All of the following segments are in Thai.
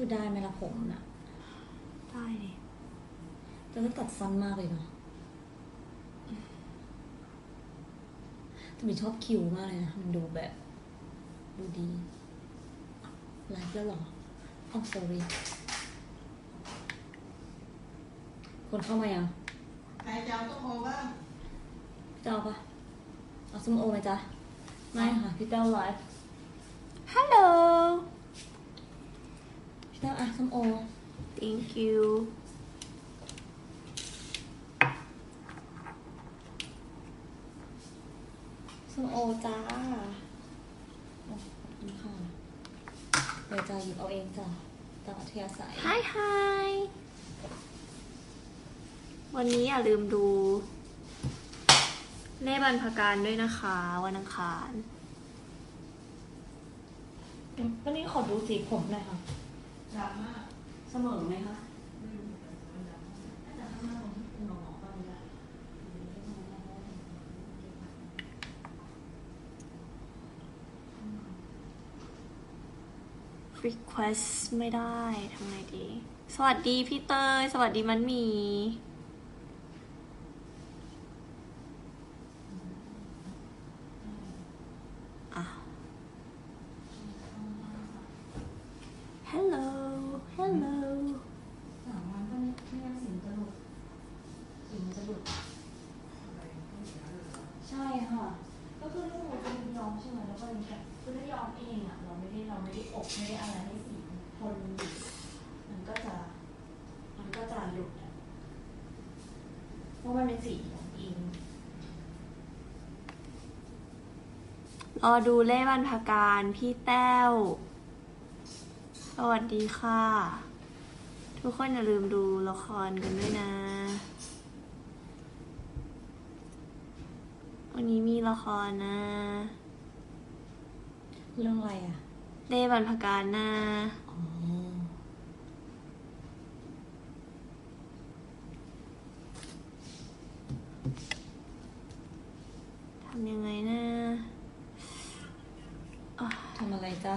คือได้ไหมล่ะผมน่ะได้ดิแต่ก็ตัดสั้นมากเลยเนาะแต่มีชอบคิวมากเลยนะมันดูแบบ ดูดีไลฟ์แล้วเหรออ๋อ sorry คนเข้ามายังใครจะเอาต้มโอบ้างพี่เต้าปะเอาส้มโอไหมจ๊ะ ไม่ค่ะ พี่เต้าไลฟ์ฮัลโหลพี่เต้าอะ ส้มโอ thank you ส้มโอจ้าขอบคุณค่ะเดี๋ยวจะหยิบเอาเองจ้ะตามอัธยาศัย hi hi วันนี้อย่าลืมดูเล่บันพการด้วยนะคะ วันอังคาร วันนี้ขอดูสีผมหน่อยค่ะ ดำมากเสมอไหมคะอืมมันดำมากน่าจะข้างหน้าตรงที่คุณหมอบอกว่าเนี่ย request ไม่ได้ทำไงดี สวัสดีพี่เตย สวัสดีมันมี อะ hello hello สามวันก็ไม่ไม่งั้นสิวจะหลุดสิวมันจะหลุด อะไรต้องเสียเลยเหรอ ใช่ค่ะ ก็คือถ้าสมมติเป็นยอมใช่ไหมแล้วก็อย่างเงี้ยคือถ้ายอมเองอะ เราไม่ได้เราไม่ได้อบไม่ได้อะไรให้สีมันทนอยู่มันก็จะ มันก็จะหลุดอะเพราะมันเป็นสีของเอง ร อดูเล่บันพการ พี่แต้ว สวัสดีค่ะ ทุกคนอย่าลืมดูละครกันด้วยนะ วันนี้มีละครนะ เรื่องอะไรอะเล่บันพการนะอ๋อทำยังไงนะอะ ทำอะไรจ๊ะ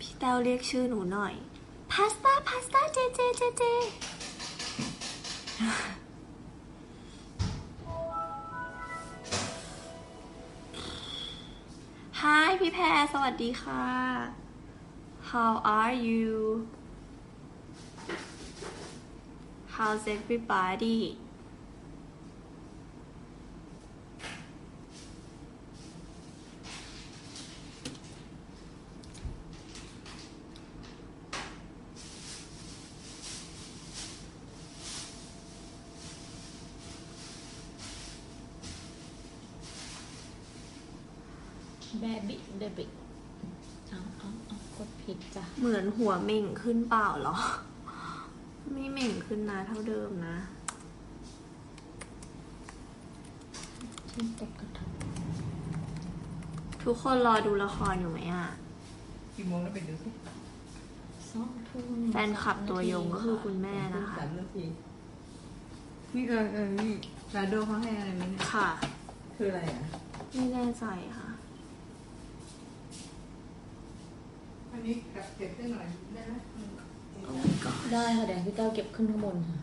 พี่แต้วเรียกชื่อหนูหน่อย พาสต้า พาสต้า เจเจ เจเจ Hi พี่แพรสวัสดีค่ะ How are you How's everybody แบบิเดบิเอาเอาเอากดผิดจ้ะ เหมือนหัวเหม่งขึ้นเปล่าเหรอ ไม่เหม่งขึ้นนะเท่าเดิมนะชิ้นตกกระทบทุกคนรอดูละครอยู่ไหมอะกี่โมงแล้วไปดูสิสองทุ่มแฟนคลับตัวยงก็คือคุณแม่นะคะสามนาทีนี่เออเออนี่ชาโดเขาให้อะไรไหมเนี่ยค่ะ คืออะไรอะ ไม่แน่ใจค่ะ อันนี้เก็บได้หน่อยได้ไหม โอ้ my god ได้ค่ะเดี๋ยวพี่เต้าเก็บขึ้นข้างบนค่ะ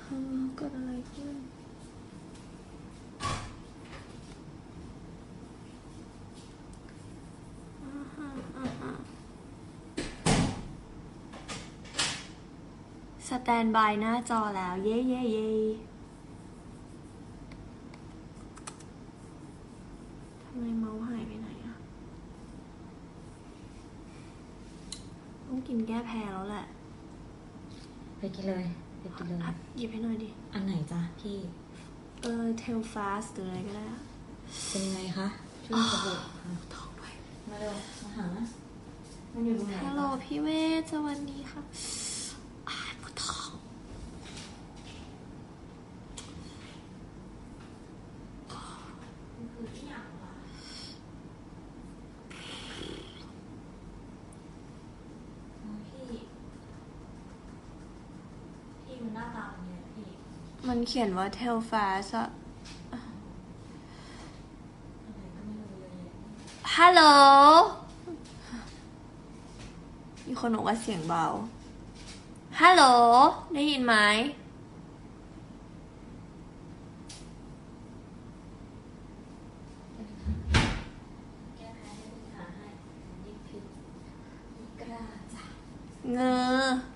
เออเกิดอะไรขึ้นอ่าฮะอ่าฮะสแตนบายหน้าจอแล้ว เย้เย้เย้ทำไมเมาส์หายไปไหนอะต้องกินแก้แพ้แล้วแหละ ไปกิน เลยไปกินเลย อะหยิบให้หน่อยดิ อันไหนจ๊ะพี่ เออ tail fast หรืออะไรก็ได้อะเป็นยังไงคะช่วยกระบุกค่ะท้องด้วยมาเร็วมาหามันอยู่ตรงไหนฮัลโหลพี่เวทสวัสดีค่ะอ่าปวดท้อง มันเขียนว่าเทลฟาสอะฮัลโหล มีคนบอกว่าเสียงเบา ฮัลโหล ได้ยินไหมเงอ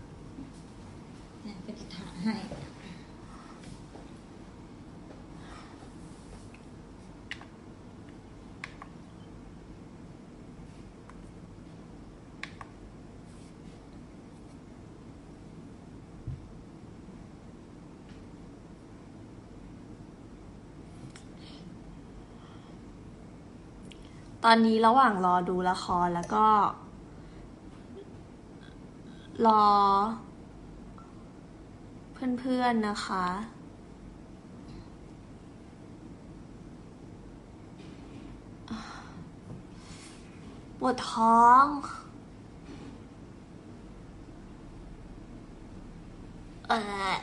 ตอนนี้ระหว่างรอดูละครแล้วก็ รอ เพื่อนๆนะคะ ปวดท้องเออ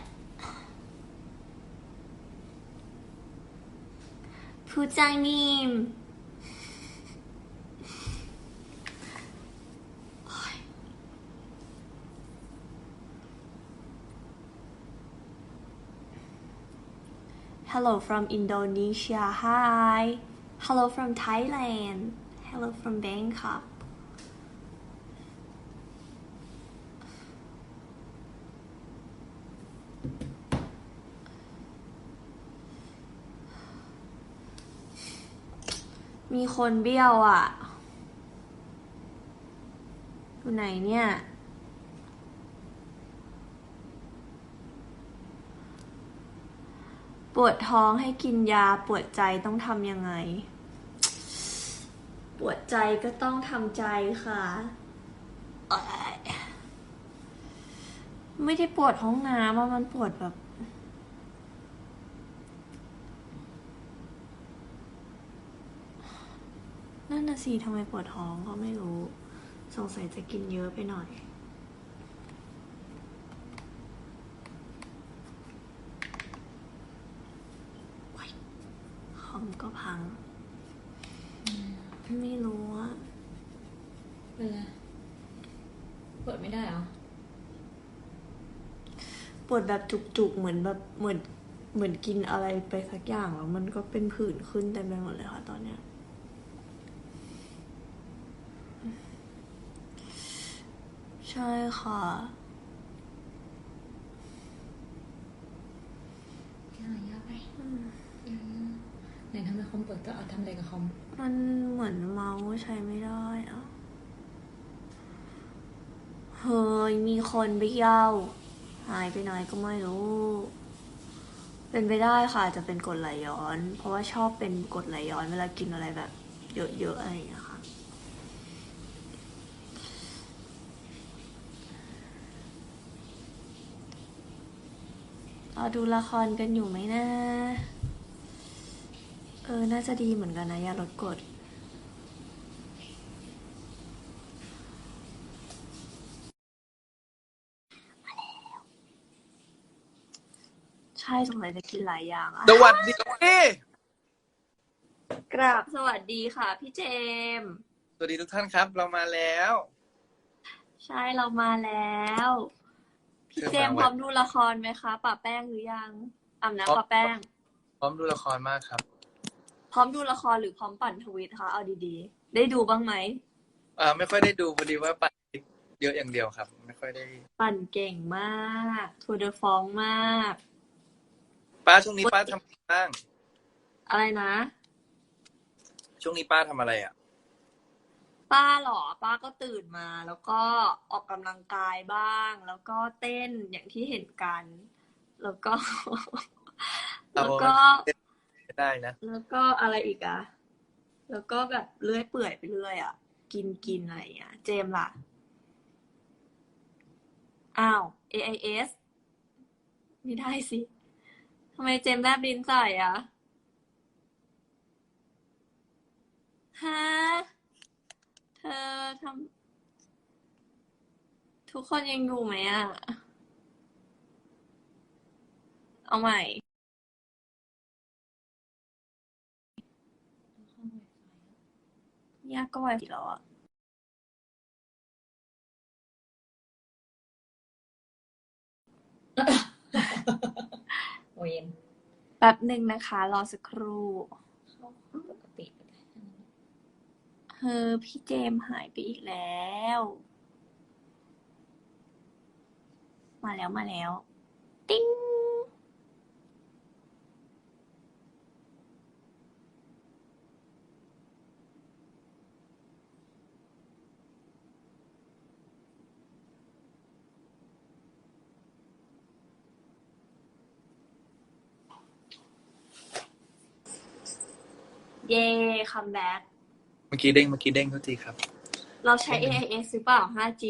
ผู้จังนิ่ม Hello from Indonesia. Hi. Hello from Thailand. Hello from Bangkok. มีคนเบี้ยวอะ อยู่ไหนเนี่ย ปวดท้องให้กินยา ปวดใจต้องทำยังไง ปวดใจก็ต้องทำใจค่ะเอ้ยไม่ได้ปวดห้องน้ำอะมันปวดแบบนั่นน่ะสิทำไมปวดท้องก็ไม่รู้ สงสัยจะกินเยอะไปหน่อย คอมก็พัง ไม่รู้อะเป็นไรเปิดไม่ได้เหรอปวดแบบจุกๆ เหมือนแบบเหมือนเหมือนกินอะไรไปสักอย่างแล้วมันก็เป็นผื่นขึ้นเต็มไปหมดเลยค่ะตอนเนี้ยใช่ค่ะ ยากยากไหมไห นทำไมคอมเปิดก็เอาทำอะไรกับคอมมันเหมือนเมาส์ใช้ไม่ได้อะเฮ้ยมีคนไปเย้าหายไปไหนก็ไม่รู้ เป็นไปได้ค่ะจะเป็นกดไหลย้อน เพราะว่าชอบเป็นกดไหลย้อนเวลากินอะไรแบบ เยอะๆอะไรอย่างเงี้ยค่ะเราดูละครกันอยู่ไหมนะ เออ น่าจะดีเหมือนกันนะยาลดกรดใช่สงสัยจะกินหลายอย่างอะสวัสดีกราบสวัสดีค่ะ พี่เจมส์สวัสดีทุกท่านครับ เรามาแล้วใช่เรามาแล้ว พี่เจมส์พร้อมดูละครไหมคะป่าแป้งหรือยังอาบน้ำป่าแป้ง พร้อมดูละครมากครับพ ร้อมดูละครหรือพร้อมปั่นทวิตคะเอาดีๆ ได้ดูบ้างไหมอ่าไม่ค่อยได้ดูพอดีว่าปัดเยอะอย่างเดียวครับ ไม่ค่อยได้ ปั่นเก่งมากทัวร์เดอฟองมาก ป้าช่วงนี้ป้าทำอะไรบ้าง อะไรนะ ช่วงนี้ป้าทำอะไรอะ ป้าเหรอป้าก็ตื่นมา แล้วก็ออกกำลังกายบ้าง แล้วก็เต้นอย่างที่เห็นกัน แล้วก็เราแล้วก็ ได้นะ แล้วก็อะไรอีกอะแล้วก็แบบเลื่อยเปื่อยไปเรื่อยอะกินกินอะไรอย่างเงี้ย เจมล่ะ อ้าว AIS ไม่ได้สิทำไมเจมแลบลิ้นใส่อะฮะเธอทำทุกคนยังอยู่ไหมอะเอาใหม่ ยเนี่ยก็วันที่แล้วอะโอ้ยแป๊บหนึ่งนะคะ รอสักครู่ปกติเฮ้อพี่เจมส์หายไปอีกแล้ว มาแล้วมาแล้ว ติ้ง เย่คัมแบ็กเมื่อกี้เด้งเมื่อกี้เด้งทุกทีครับ เราใช้ AIS หรือเปล่า 5G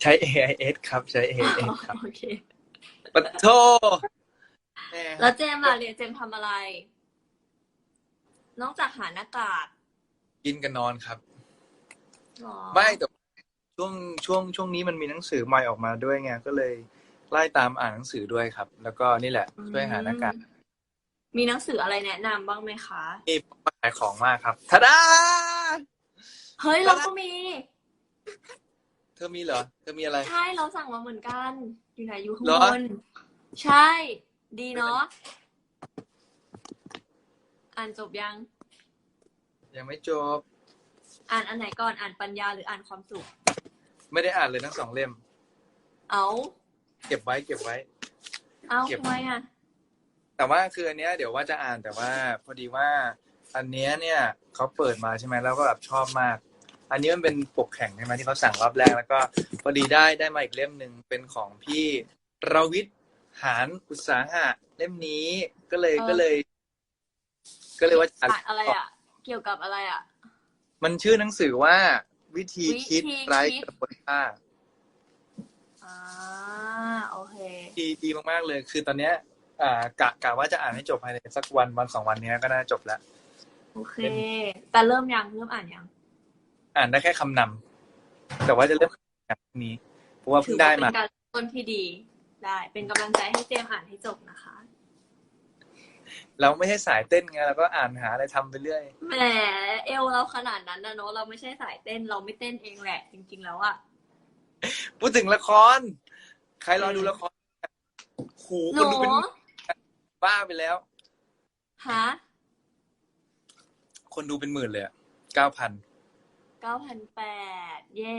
ใช้ AIS ครับ ใช้ AIS ครับโอเคปะโทแม่แล้วเจมส์ล่ะเรียนเจมส์ทำอะไร นอกจากหาหน้ากากกินกันนอนครับหรอไม่แต่ช่วงช่วงช่วงนี้มันมีหนังสือใหม่ออกมาด้วยไงก็เลยไล่ตามอ่านหนังสือด้วยครับ แล้วก็นี่แหละช่วยหาหน้ากากมีหนังสืออะไรแนะนำบ้างไหมคะนี่มาขายของมากครับทาดาเฮ้ยเราก็มี เธอมีเหรอ เธอมีอะไร ใช่เราสั่งมาเหมือนกัน อยู่ไหนอยู่ข้างเหรอบน ใช่ ดีเนาะ อ่านจบยัง ยังไม่จบ อ่านอันไหนก่อน อ่านปัญญาหรืออ่านความสุข ไม่ได้อ่านเลยทั้งสองเล่ม เอา เก็บไว้เก็บไว้ เอาเก็บทำไมอะแต่ว่าคืออันเนี้ยเดี๋ยวว่าจะอ่านแต่ว่าพอดีว่า อันเนี้ยเนี่ยเขาเปิดมาใช่ไหมแล้วก็แบบชอบมาก อันนี้มันเป็นปกแข่งใช่ไหมที่เขาสั่งรอบแรกแล้วก็พอดีได้ได้มาอีกเล่มหนึ่งเป็นของพี่รวิทย์หานอุตสาหะเล่มนี้ก็เลยเออ ก็เลย ก็เลยว่าจะอ่านอะไรอะ เกี่ยวกับอะไรอะ มันชื่อหนังสือว่าวิธีคิดวิธีคิด ไร้กระบวนท่า อ่าโอเค ดีดีมากๆเลย คือตอนเนี้ยอ่ากะกะว่าจะอ่านให้จบภายในสักวันวันสองวันเนี้ยก็น่าจบแล้ว โอเค แต่เริ่มยังเริ่มอ่านยัง อ่านได้แค่คำนำแต่ว่าจะเริ่มอ่านพรุ่งนี้ เพราะว่าถืเพิ่องว่าได้เป็มานการต้นที่ดี ได้ เป็นกำลังใจให้เจมส์อ่านให้จบนะคะ เราไม่ใช่สายเต้นไงเราก็อ่านหาอะไรทำไปเรื่อย แหมเอวเราขนาดนั้นนะเนอะเราไม่ใช่สายเต้นเราไม่เต้นเองแหละ จริง ๆ แล้วอะพูดถึงละคร ใครรอดูละคร หูหคนูนดูเป็นบ้าไปแล้วฮะ คนดูเป็นหมื่นเลยเก้าพันเก้าพันแปดเย้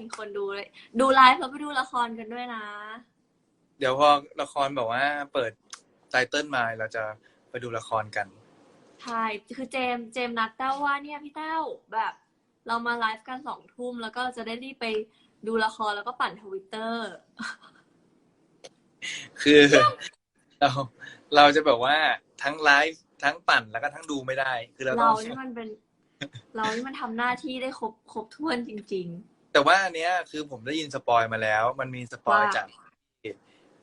มีคนดูเลย ดูไลฟ์แล้วไปดูละครกันด้วยนะ เดี๋ยวพอละครแบบว่า เปิดไตเติ้ลมาเราจะไปดูละครกันใช่คือเจมส์เจมส์นัดเต้าว่าเนี่ยพี่เต้าแบบ เรามาไลฟ์กันสองทุ่มแล้วก็จะได้รีบไปดูละครแล้วก็ปั่นทวิตเตอร์คือเราเราจะแบบว่าทั้งไลฟ์ ทั้งปั่นแล้วก็ทั้งดูไม่ได้ คือเราต้เราองนี่มันเป็น เรานี่มันทำหน้าที่ได้ครบครบถ้วนจริง แต่ว่าอันเนี้ยคือผมได้ยินสปอยมาแล้ว มันมีสปอยว่า จาก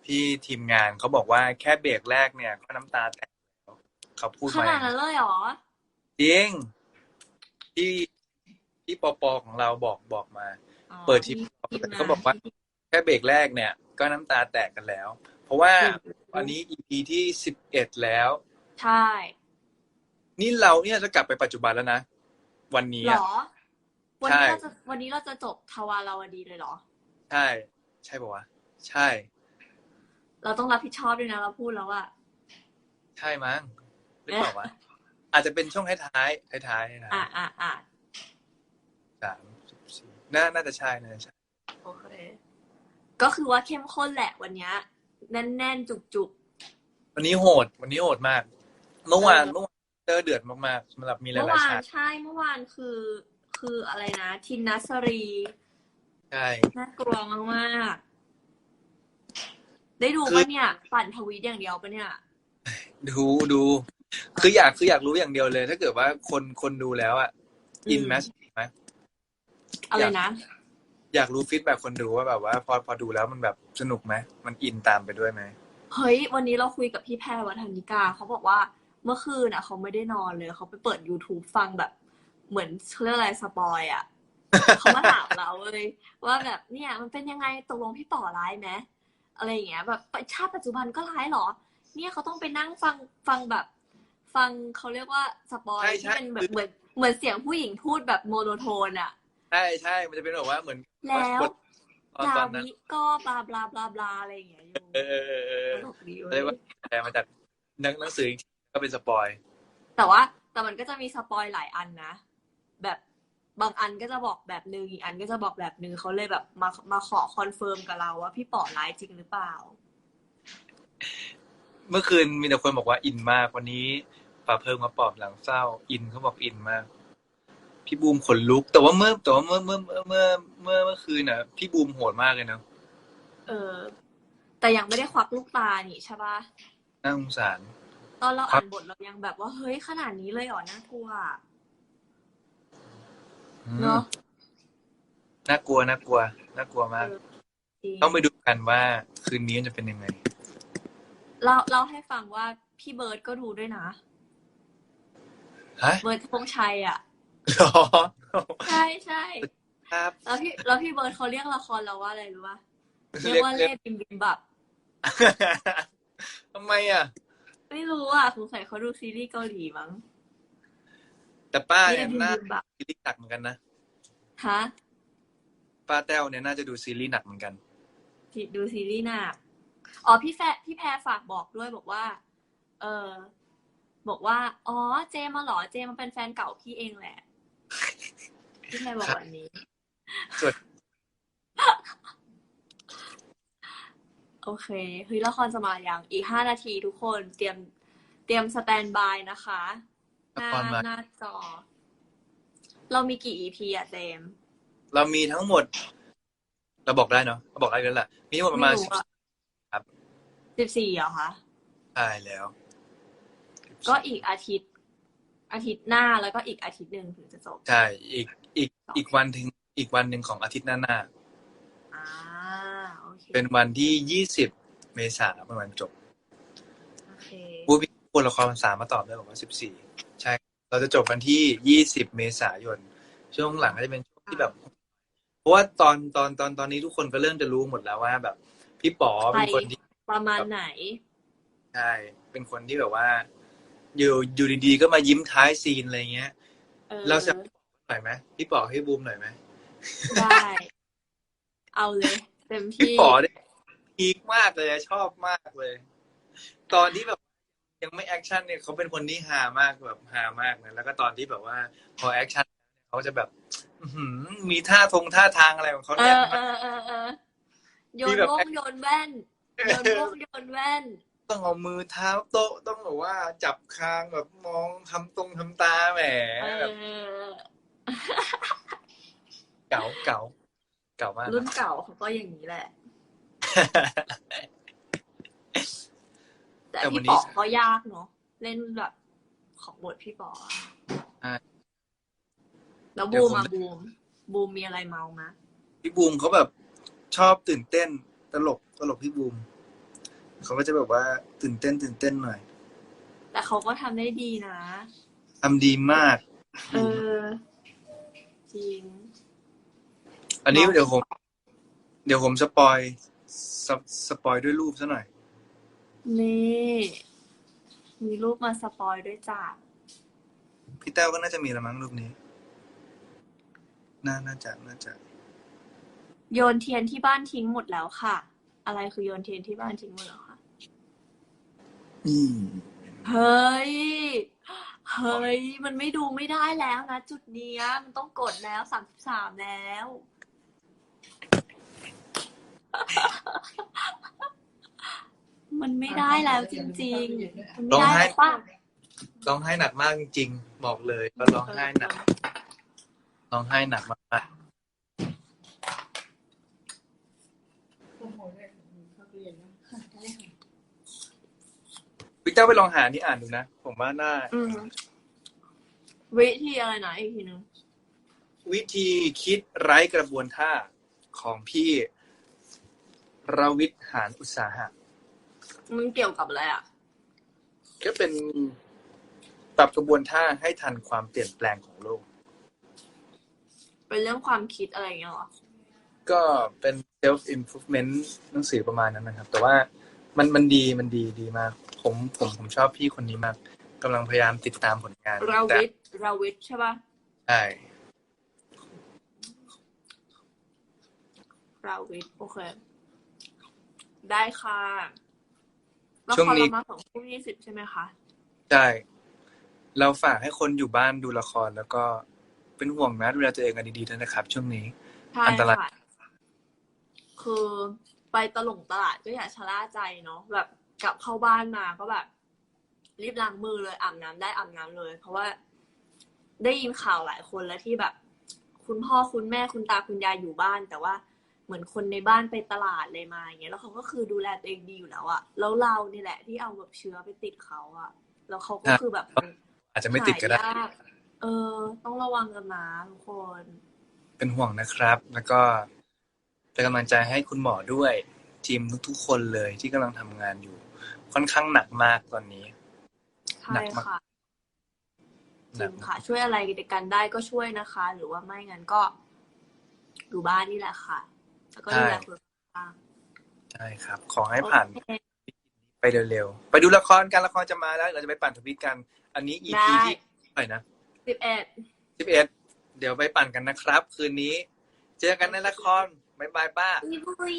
พี่ทีมงานเขาบอกว่าแค่เบรกแรกเนี่ยก็น้ำตาแตกแล้วเขาพูดๆ ขมาอนาดย่างนั้นั้น นเลยเหรอ จริงที่ที่ปปของเราบอกบอกมา อ๋อเปิดทีทีมงน เขาบอกว่า แค่เบรกแรกเนี่ย ก็น้ำตาแตกกันแล้ว เพราะว่าวันนี้ EP ที่สิบเอ็ดแล้ว ใช่นี่เราเนี่ยจะกลับไปปัจจุบันแล้วนะ วันนี้เหรอะอ วันใช่นี้เราจะวันนี้เราจะจบทวาราวดีเลยเหรอ ใช่ ใช่ปะวะ ใช่ เราต้องรับผิดชอบด้วยนะเราพูดแล้วอะใช่มั้งหรือเปล่าวะอาจจะเป็นช่วงท้ายท้ายท้ายท้ายๆนะอะอะอะสามสิบสี่น่าน่าจะใช่น่าจะใช่โอเค ก็คือว่าเข้มข้นแหละวันเนี้ยแน่นๆจุกวันนี้โหด วันนี้โหดมาก เมื่อวานเออเมื่อวานเจอเดือดมากๆสำหรับมีๆหเมื่อลายๆวานฉากใช่เมื่อวานคือ คืออะไรนะทินนัสรีใช่ น่ากลัวมากๆได้ดูคือ ปะเนี่ย ปั่นทวีตอย่างเดียวปะเนี่ย ดูดูคืออยากคืออยากรู้อย่างเดียวเลย ถ้าเกิดว่าคนคนดูแล้วอะอืม อินไหมไหมอะไรนะ อยากรู้ฟีดแบ็คนดูว่าแบบว่า พอพอดูแล้วมันแบบสนุกไหมมันอินตามไปด้วยไหมเฮ้ย วันนี้เราคุยกับพี่แพรวัฒนิกาเขาบอกว่า เมื่อคืนอะเขาไม่ได้นอนเลย เขาไปเปิด YouTube ฟังแบบเหมือนเรื่องอะไรสปอยอะเขามาถามเราเลยว่าแบบเนี่ยมันเป็นยังไงตกลงพี่ต่อร้ายไหมอะไรอย่างเงี้ย แบบชาติปัจจุบันก็ร้ายเหรอ เนี่ยเขาต้องไปนั่งฟังฟังแบบ ฟังเขาเรียกว่าสปอยใช่ใช่ที่เป็นแบบเหมือนเหมือนเสียงผู้หญิงพูดแบบโมโนโทนอะใช่ใช่มันจะเป็นแบบว่าเหมือนแล้วตอนดาตอนนั้นวิก็บลาบลาบลาบลาอะไรอย่างเงี้ยอยู่เออเออเออเอตอลกดีเว้เรียกยว่าแปลมาจากหนังหนังสืออี กทีก็เป็นสปอย แต่ว่าแต่มันก็จะมีสปอยหลายอันนะ แบบบางอันก็จะบอกแบบนึงอีกอันก็จะบอกแบบนึงเขาเลยแบบมามาขอคอนเฟิร์มกับเราว่าพี่ป๋อร้ายจริงหรือเปล่า เมื่อคืนมีแต่คนบอกว่าอินมากวันนี้ป่าเพิ่มมาปอบหลังเศร้า อินเขาบอกอินมาก พี่บูมขนลุก แต่ว่าเมื่อแต่ว่าเมื่อเมื่อเมื่อเมื่อเมื่อเมื่อคืนน่ะ พี่บูมโหดมากเลยเนาะเออ แต่ยังไม่ได้ควักลูกตานี่ใช่ปะน่าสงสาร ตอนเราครัอ่าบนบทเรายังแบบว่าเฮ้ยขนาดนี้เลยเหรอน่ากลัวอืมเนาะน่ากลัวน่ากลัวน่ากลัวมากจริงต้องไปดูกันว่าคืนนี้จะเป็นยังไง เราเล่าให้ฟังว่าพี่เบิร์ดก็ดูด้วยนะฮะเบิร์ดธงชัยอะหรอใช่ใช่ครับแล้วพี่แล้วพี่เบิร์ดเขาเรียกละครเราว่าอะไรรู้ป่ะเรียเรียกกว่าเรีเล่ยกบิมบิมบับทำไมอะ ไม่รู้อะสงสัยเขาดูซีรีส์เกาหลีมั้ง แต่ป้าเล่เนี่ยบิมน่าบิมบับซีรีส์หนักเหมือนกันนะ ฮะป้าแต้วเนี่ยน่าจะดูซีรีส์หนักเหมือนกันที่ดูซีรีส์หนักอ๋อพี่แฟพี่แพรฝากบอกด้วยบอกว่า เออบอกว่า อ๋อเจมาเหรอเจมาเป็นแฟนเก่าพี่เองแหละพี่แพรบอกแบบนี้ ส่วน โอเคเฮ้ยละครจะมาอย่างอีกห้านาทีทุกคนเตรียมเตรียมสแตนบายนะคะหละน้าครมา หน้าจอ เรามีกี่ EP อะเจมส์เรามีทั้งหมด เราบอกได้เนาะเราบอกได้แล้วแหละมีทั้งหมดประมาณไม่สิบอะครับ สิบสี่เหรอคะใช่แล้ว ก็อีกอาทิตย์ อาทิตย์หน้าแล้วก็อีกอาทิตย์หนึ่งถึงจะจบ ใช่ อีกอีกอีกวันถึงอีกวันหนึ่งของอาทิตย์หน้าหน้าอ่าโอ เคเป็นวันที่ยี่สิบเมษายนเป็นวันจบโอเคผู้พิพูดละครภาษามาตอบด้วยบอกว่าสิบสี่ใช่ เราจะจบวันที่ยี่สิบเมษายน ช่วงหลังก็จะเป็นช่วงที่แบบ เพราะว่าตอนตอนตอนตอนนี้ทุกคนก็เริ่มจะรู้หมดแล้วว่าแบบ พี่ป๋อเป็นคนที่ประมาณไหน ใช่ เป็นคนที่แบบว่า อยู่อยู่ดีๆก็มายิ้มท้ายซีนอะไรเงี้ยเออเราจะหน่อยไหมพี่ป๋อให้บูมหน่อยไหมได้ เอาเลย เต็มพี่ที่ป๋อเนี่ยพีคมากเลยชอบมากเลย ตอนที่แบบยังไม่แอคชั่นเนี่ยเขาเป็นคนที่ฮามากแบบฮามากนะแล้วก็ตอนที่แบบว่า พอแอคชั่นเขาจะแบบอื้อหือมีท่าทงท่าทางอะไรของเขาเอเนี่ย อเออเออเออโยมีนแบบวงโยนแว่นโยนวงโยนแว่น ต้องเอามือเท้าโต๊ะต้องแบบว่าจับคางแบบมองทำตรงทำตาแหมเอแบบอ เก๋าเก๋า เก๋ามากรุ่นเก่าเขาก็อย่างนี้แหละ แต่แต่วันพี่นี้ป๋อก็ยากเนาะเล่นแบบของบทพี่ป๋ออะอ่าแล้วเดี๋ยบูวมผมอะบูม บูมมีอะไรเมามาพี่บูมเขาแบบชอบตื่นเต้น ตลกตลกพี่บูมเขาก็จะแบบว่าตื่นเต้นตื่นเต้นหน่อย แต่เขาก็ทำได้ดีนะทำดีมาก เออ จริง อันนี้เนาะเดี๋ยวผม เดี๋ยวผมสปอยสปสปอยด้วยรูปซะหน่อย นี่มีรูปมาสปอยด้วยจ้าพี่แต้วก็น่าจะมีละมั้งรูปนี้ น่าน่าจะน่าจะ โยนเทียนที่บ้านทิ้งหมดแล้วค่ะ อะไรคือโยนเทียนที่บ้านทิ้งหมดแล้วค่ะอืมเฮ้ย เฮ้ย มันไม่ดูไม่ได้แล้วนะจุดเนี้ย มันต้องกดแล้วสามสิบสามแล้ว มันไม่ได้แล้วจริงๆมันไม่ได้แล้วป่ะร้องไห้หนักมากจริงๆบอกเลยว่าร้องไห้หนักร้องไห้หนักมากพี่แต้วไปลองหานี่อ่านดูนะ ผมว่าน่าอืมวิธีอะไรนะอีกทีนึงวิธีคิดไร้กระบวนท่าของพี่ รวิทย์หานอุตสาหะ มันเกี่ยวกับอะไรอะ ก็เป็นปรับกระบวนท่าให้ทันความเปลี่ยนแปลงของโลก เป็นเรื่องความคิดอะไรอย่างเงี้ยเหรอ ก็เป็น self improvement หนังสือประมาณนั้นนะครับ แต่ว่ามันมันดีมันดีดีมาก ผมผมผมชอบพี่คนนี้มากกำลังพยายามติดตามผลงานราแต่วิทราวิทใช่ป่ะใช่ราวิทย์โอเค ได้ค่ะละช่วงครนี้ เรามาสองทุ่มยี่สิบใช่ไหมคะใช่เราฝากให้คนอยู่บ้านดูละครแล้วก็เป็นห่วงนะดูแลตัวเองกันดีๆด้วยนะครับ ช่วงนี้ ใช่อันตราย ค่ะ คือไปตลงตลาดก็อย่าชะล่าใจเนาะแบบกลับเข้าบ้านมาก็แบบ รีบล้างมือเลยอาบน้ำได้อาบน้ำเลย เพราะว่าได้ยินข่าวหลายคนแล้วที่แบบ คุณพ่อคุณแม่คุณตาคุณยายอยู่บ้าน แต่ว่า เหมือนคนในบ้านไปตลาดเลยมาอย่างเงี้ยแล้วเขาก็คือดูแลตัวเองดีอยู่แล้วอะแล้วเรานี่แหละ ที่เอาแบบเชื้อไปติดเขาอะแล้วเขาก็คือแบบอาจจะไม่ติดก็ได้ หายากเออ ต้องระวังกันนะทุกคน เป็นห่วงนะครับ แล้วก็เป็นกำลังใจให้คุณหมอด้วย ทีมทุกๆคนเลยที่กำลังทำงานอยู่ ค่อนข้างหนักมากตอนนี้ใช่หนักมาก ค่ะหจนัริกงมาก ค่ะ ช่วยอะไรกันได้ก็ช่วยนะคะ หรือว่าไม่งั้นก็อยู่บ้านนี่แหละค่ะ แล้วก็ดูแลคนข้างใช่ครับ ขอให้ผ่านโอเคไปเร็วๆ ไปดูละครกันละครจะมาแล้ว เราจะไปปั่นทวิตกัน อันนี้ EP ได้ ที่เท่าไหร่นะสิบเอ็ดสิบเอ็ดเดี๋ยวไปปั่นกันนะครับ คืนนี้ เจอกันในละครบ๊ายบายป้าบุย